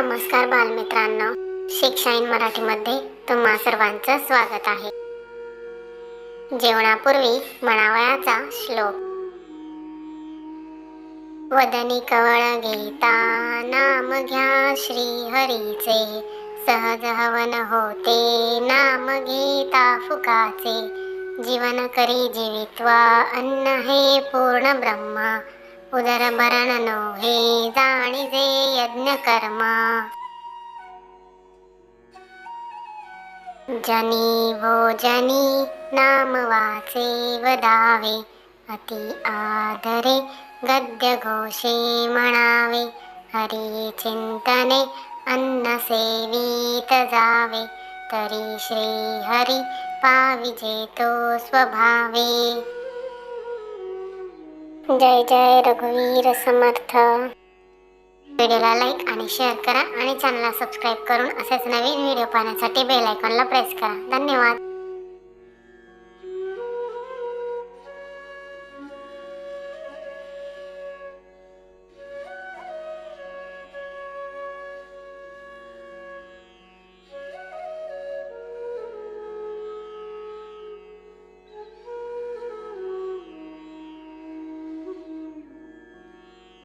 नमस्कार बालमित्रांनो. शिक्षा इन मराठीमध्ये तुम्हा सर्वांचं स्वागत आहे. जेवणापूर्वी म्हणावयाचा श्लोक. वदनी कवळ घेता नाम घ्या श्री हरीचे सहज हवन होते नाम घेता फुकाचे. जीवन करी जीवित्वा अन्न हे पूर्ण ब्रह्मा. उदर भरण हे जाणीजे यज्ञ कर्मा. जनी भोजनी नाम वाचे वदावे अति आदरे गद्य घोषे म्हणावे हरी चिंतने अन्न सेवीत जावे तरी श्री हरी पाविजे तो स्वभावे. जय जय रघुवीर समर्थ. व्हिडिओला लाईक आणि शेअर करा आणि चॅनलला सबस्क्राईब करून असेच नवीन व्हिडिओ पाहण्यासाठी बेल आयकॉनला प्रेस करा. धन्यवाद.